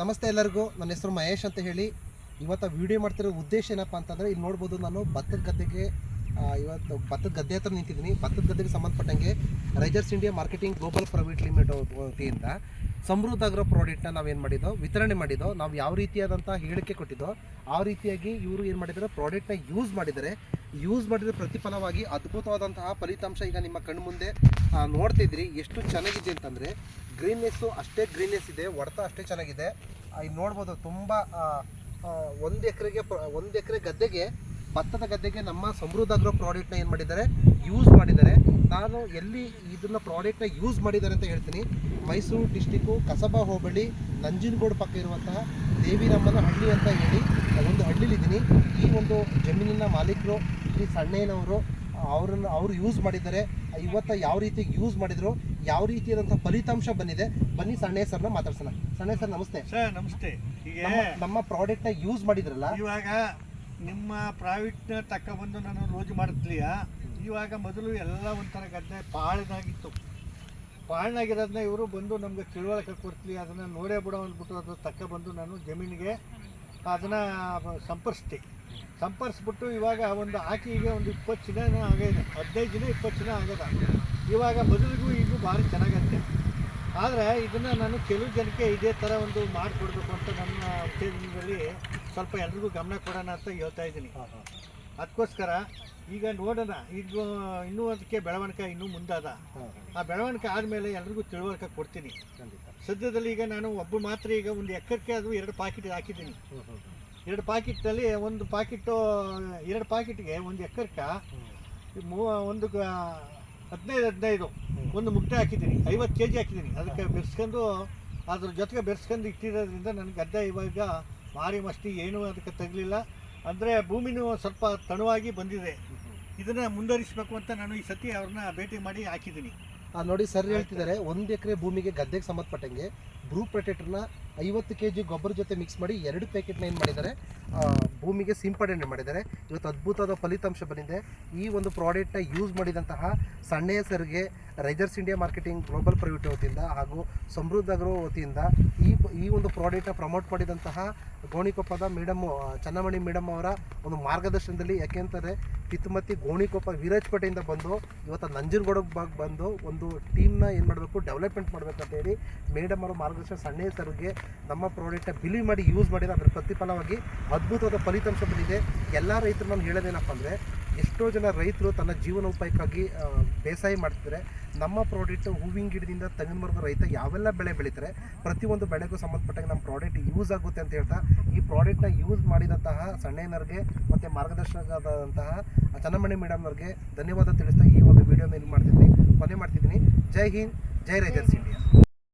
ನಮಸ್ತೆ ಎಲ್ಲರಿಗೂ. ನನ್ನ ಹೆಸರು ಮಹೇಶ್ ಅಂತ ಹೇಳಿ. ಇವತ್ತು ವಿಡಿಯೋ ಮಾಡ್ತಿರೋ ಉದ್ದೇಶ ಏನಪ್ಪ ಅಂತಂದರೆ, ಇಲ್ಲಿ ನೋಡ್ಬೋದು ನಾನು ಭತ್ತದ ಗದ್ದೆಗೆ ಇವತ್ತು ಭತ್ತದ ಗದ್ದೆ ಹತ್ರ ನಿಂತಿದ್ದೀನಿ. ಭತ್ತದ ಗದ್ದೆಗೆ ಸಂಬಂಧಪಟ್ಟಂಗೆ risers India marketing global private limit ವತಿಯಿಂದ ಸಮೃದ್ಧ ಅಗ್ರೋ ಪ್ರಾಡಕ್ಟ್ನ ನಾವೇನು ಮಾಡಿದ್ದೋ, ವಿತರಣೆ ಮಾಡಿದ್ದೋ, ನಾವು ಯಾವ ರೀತಿಯಾದಂಥ ಹೇಳಿಕೆ ಕೊಟ್ಟಿದ್ದೋ, ಆ ರೀತಿಯಾಗಿ ಇವರು ಏನು ಮಾಡಿದ್ದಾರೆ ಪ್ರಾಡಕ್ಟ್ನ ಯೂಸ್ ಮಾಡಿದ್ದಾರೆ. ಯೂಸ್ ಮಾಡಿದ್ರೆ ಪ್ರತಿಫಲವಾಗಿ ಅದ್ಭುತವಾದಂತಹ ಫಲಿತಾಂಶ ಈಗ ನಿಮ್ಮ ಕಣ್ಣು ಮುಂದೆ ನೋಡ್ತಿದ್ರಿ. ಎಷ್ಟು ಚೆನ್ನಾಗಿದೆ ಅಂತಂದರೆ ಗ್ರೀನ್ನೆಸ್ಸು ಅಷ್ಟೇ ಗ್ರೀನ್ನೆಸ್ ಇದೆ ಹೊಡೆತ ಅಷ್ಟೇ ಚೆನ್ನಾಗಿದೆ. ಇಲ್ಲಿ ನೋಡ್ಬೋದು, ತುಂಬ ಒಂದು ಎಕರೆಗೆ ಒಂದು ಎಕರೆ ಗದ್ದೆಗೆ, ಭತ್ತದ ಗದ್ದೆಗೆ ನಮ್ಮ ಸಮೃದ್ಧ ಅಗ್ರೋ ಪ್ರಾಡಕ್ಟ್ನ ಏನು ಮಾಡಿದ್ದಾರೆ? ಯೂಸ್ ಮಾಡಿದ್ದಾರೆ. ನಾನು ಎಲ್ಲಿ ಇದನ್ನ ಪ್ರಾಡಕ್ಟ್ನ ಯೂಸ್ ಮಾಡಿದ್ದಾರೆ ಅಂತ ಹೇಳ್ತೀನಿ. ಮೈಸೂರು ಡಿಸ್ಟಿಕ್ಕು ಕಸಬಾ ಹೋಬಳಿ, ನಂಜನಗೂಡು ಪಕ್ಕ ಇರುವಂತಹ ದೇವಿರಮ್ಮನ ಹಳ್ಳಿ ಅಂತ ಹೇಳಿ ಒಂದು ಹಳ್ಳಿಲಿದ್ದೀನಿ ಈ ಒಂದು ಜಮೀನಿನ ಮಾಲೀಕರು ಇಲ್ಲಿ ಸಣ್ಣಯ್ಯನವರು ಅವರನ್ನು ಅವರು ಯೂಸ್ ಮಾಡಿದ್ದಾರೆ. ಇವತ್ತು ಯಾವ ರೀತಿ ಯೂಸ್ ಮಾಡಿದ್ರು ಯಾವ ರೀತಿಯಾದಂಥ ಫಲಿತಾಂಶ ಬಂದಿದೆ ಬನ್ನಿ ಸಣ್ಣ ಸರ್ನ ಮಾತಾಡ್ಸೋಣ. ಸಣ್ಣ ಸರ್ ನಮಸ್ತೆ. ಸರ್ ನಮಸ್ತೆ. ಹೀಗೆ ನಮ್ಮ ಪ್ರಾಡಕ್ಟ್ ಪ್ರಾಡಕ್ಟ್ನ ಯೂಸ್ ಮಾಡಿದ್ರಲ್ಲ? ಇವಾಗ ನಿಮ್ಮ ಪ್ರಾವಿಟ್ನ ತಕ್ಕ ನಾನು ರೋಜು ಮಾಡ್ತೀಯ ಇವಾಗ ಮೊದಲು ಎಲ್ಲ ಒಂಥರ ಗದ್ದೆ ಪಾಳನಾಗಿತ್ತು. ಪಾಳನಾಗಿರೋದನ್ನ ಇವರು ಬಂದು ನಮ್ಗೆ ತಿಳುವಳಿಕೆ ಕೊಡ್ತೀವಿ ಅದನ್ನು ನೋಡೇ ಬಿಡೋ ಅಂದ್ಬಿಟ್ಟು ಅದು ತಕ್ಕ ಬಂದು ನಾನು ಜಮೀನಿಗೆ ಅದನ್ನು ಸಂಪರ್ಸ್ತಿ. ಸಂಪರ್ಸ್ಬಿಟ್ಟು ಇವಾಗ ಒಂದು ಆಕಿಗೆ ಒಂದು ಇಪ್ಪತ್ತು ದಿನ ಆಗಿದೆ. ಹದಿನೈದು ದಿನ ಇಪ್ಪತ್ತು ದಿನ ಆಗದ. ಇವಾಗ ಮೊದಲಿಗೂ ಈಗ ಭಾರಿ ಚೆನ್ನಾಗತ್ತೆ. ಆದರೆ ಇದನ್ನು ನಾನು ಕೆಲವು ಜನಕ್ಕೆ ಇದೇ ಥರ ಒಂದು ಮಾಡಿಕೊಡ್ಬೇಕು ಅಂತ ನನ್ನ ಉತ್ತೇಜನದಲ್ಲಿ ಸ್ವಲ್ಪ ಎಲ್ರಿಗೂ ಗಮನ ಕೊಡೋಣ ಅಂತ ಹೇಳ್ತಾ ಇದ್ದೀನಿ. ಅದಕ್ಕೋಸ್ಕರ ಈಗ ನೋಡೋಣ ಈಗ ಇನ್ನೂ ಅದಕ್ಕೆ ಬೆಳವಣಿಗೆ ಇನ್ನೂ ಮುಂದಾದ. ಆ ಬೆಳವಣಿಗೆ ಆದಮೇಲೆ ಎಲ್ರಿಗೂ ತಿಳುವಳಿಕೆ ಕೊಡ್ತೀನಿ. ಸದ್ಯದಲ್ಲಿ ಈಗ ನಾನು ಒಬ್ಬ ಮಾತ್ರ ಈಗ ಒಂದು ಎಕರೆಗೆ ಅದು ಎರಡು ಪಾಕಿಟ್ ಹಾಕಿದ್ದೀನಿ. ಎರಡು ಪಾಕಿಟ್ನಲ್ಲಿ ಒಂದು ಪಾಕಿಟ್ಟು ಎರಡು ಪಾಕಿಟ್ಗೆ ಒಂದು ಎಕರೆಗೆ ಮೂ ಒಂದು ಹದಿನೈದು ಹದಿನೈದು ಒಂದು ಮುಟ್ಟೆ ಹಾಕಿದ್ದೀನಿ. ಐವತ್ತು ಕೆ ಜಿ ಹಾಕಿದ್ದೀನಿ ಅದಕ್ಕೆ ಬೆರೆಸ್ಕೊಂಡು ಅದ್ರ ಜೊತೆಗೆ ಬೆರೆಸ್ಕೊಂಡು ಇಟ್ಟಿರೋದ್ರಿಂದ ನನ್ನ ಗದ್ದೆ ಇವಾಗ ಮಾರಿ ಮಸ್ತಿ ಏನೂ ಅದಕ್ಕೆ ತಗಲಿಲ್ಲ. ಅಂದರೆ ಭೂಮಿನೂ ಸ್ವಲ್ಪ ತಣುವಾಗಿ ಬಂದಿದೆ. ಇದನ್ನು ಮುಂದುವರಿಸಬೇಕು ಅಂತ ನಾನು ಈ ಸತಿ ಅವ್ರನ್ನ ಭೇಟಿ ಮಾಡಿ ಹಾಕಿದ್ದೀನಿ. ನೋಡಿ ಸರ್ ಹೇಳ್ತಿದ್ದಾರೆ, ಒಂದು ಎಕರೆ ಭೂಮಿಗೆ ಗದ್ದೆಗೆ ಸಂಬಂಧಪಟ್ಟಂಗೆ ಬ್ರೂ ಪ್ರೊಟೆಕ್ಟರ್ನ ಐವತ್ತು ಕೆ ಜಿ ಗೊಬ್ಬರ ಜೊತೆ ಮಿಕ್ಸ್ ಮಾಡಿ ಎರಡು ಪ್ಯಾಕೆಟ್ನ ಏನು ಮಾಡಿದ್ದಾರೆ? ಭೂಮಿಗೆ ಸಿಂಪಡಣೆ ಮಾಡಿದ್ದಾರೆ. ಇವತ್ತು ಅದ್ಭುತವಾದ ಫಲಿತಾಂಶ ಬಂದಿದೆ. ಈ ಒಂದು ಪ್ರಾಡಕ್ಟ್ನ ಯೂಸ್ ಮಾಡಿದಂತಹ ಸಣ್ಣ ಹೆಸರಿಗೆ risers India marketing global private ವತಿಯಿಂದ ಹಾಗೂ ಸಮೃದ್ಧ ಅಗ್ರೋ ವತಿಯಿಂದ ಈ ಈ ಒಂದು ಪ್ರಾಡಕ್ಟ್ನ ಪ್ರಮೋಟ್ ಮಾಡಿದಂತಹ ಗೋಣಿಕೊಪ್ಪದ ಮೇಡಮ್ ಚನ್ನಮಣಿ ಮೇಡಮ್ ಅವರ ಒಂದು ಮಾರ್ಗದರ್ಶನದಲ್ಲಿ ಯಾಕೆಂತಾರೆ ಕಿತ್ತುಮತ್ತಿ ಗೋಣಿಕೊಪ್ಪ ವೀರಾಜ್ಪೇಟೆಯಿಂದ ಬಂದು ಇವತ್ತು ನಂಜನಗೂಡಕ್ಕೆ ಬ ಬಂದು ಒಂದು ಟೀಮ್ನ ಏನು ಮಾಡಬೇಕು ಡೆವಲಪ್ಮೆಂಟ್ ಮಾಡಬೇಕಂತ ಹೇಳಿ ಮೇಡಮ್ ಅವರ ಮಾರ್ಗದರ್ಶನ ಸಣ್ಣ ಸರ್ಗೆ ನಮ್ಮ ಪ್ರಾಡಕ್ಟ್ನ ಬಿಲೀವ್ ಮಾಡಿ ಯೂಸ್ ಮಾಡಿದ ಅದರ ಪ್ರತಿಫಲವಾಗಿ ಅದ್ಭುತವಾದ ಫಲಿತಾಂಶ ಬಂದಿದೆ. ಎಲ್ಲ ರೈತರು ನಾನು ಹೇಳೋದೇನಪ್ಪ ಅಂದರೆ ಎಷ್ಟೋ ಜನ ರೈತರು ತನ್ನ ಜೀವನೋಪಾಯಕ್ಕಾಗಿ ಬೇಸಾಯ ಮಾಡ್ತಿದ್ದಾರೆ. ನಮ್ಮ ಪ್ರಾಡಕ್ಟ್ ಹೂವಿನ ಗಿಡದಿಂದ ತೆಂಗಿನ ಮರದ ರೈತ ಯಾವೆಲ್ಲ ಬೆಳೆ ಬೆಳೀತಾರೆ ಪ್ರತಿಯೊಂದು ಬೆಳೆಗೂ ಸಂಬಂಧಪಟ್ಟಂಗೆ ನಮ್ಮ ಪ್ರಾಡಕ್ಟ್ ಯೂಸ್ ಆಗುತ್ತೆ ಅಂತ ಹೇಳ್ತಾ ಈ ಪ್ರಾಡಕ್ಟ್ನ ಯೂಸ್ ಮಾಡಿದಂತಹ ಸಣ್ಣಯ್ಯನವ್ರಿಗೆ ಮತ್ತು ಮಾರ್ಗದರ್ಶಕರಾದಂತಹ ಚನ್ನಮಣಿ ಮೇಡಮ್ನವ್ರಿಗೆ ಧನ್ಯವಾದ ತಿಳಿಸ್ತಾ ಈ ಒಂದು ವಿಡಿಯೋನ ಮಾಡ್ತಿದ್ದೀನಿ ಕೊನೆ ಮಾಡ್ತಿದ್ದೀನಿ. ಜೈ ಹಿಂದ್ ಜೈ ರೈತರ್ಸ್ ಇಂಡಿಯಾ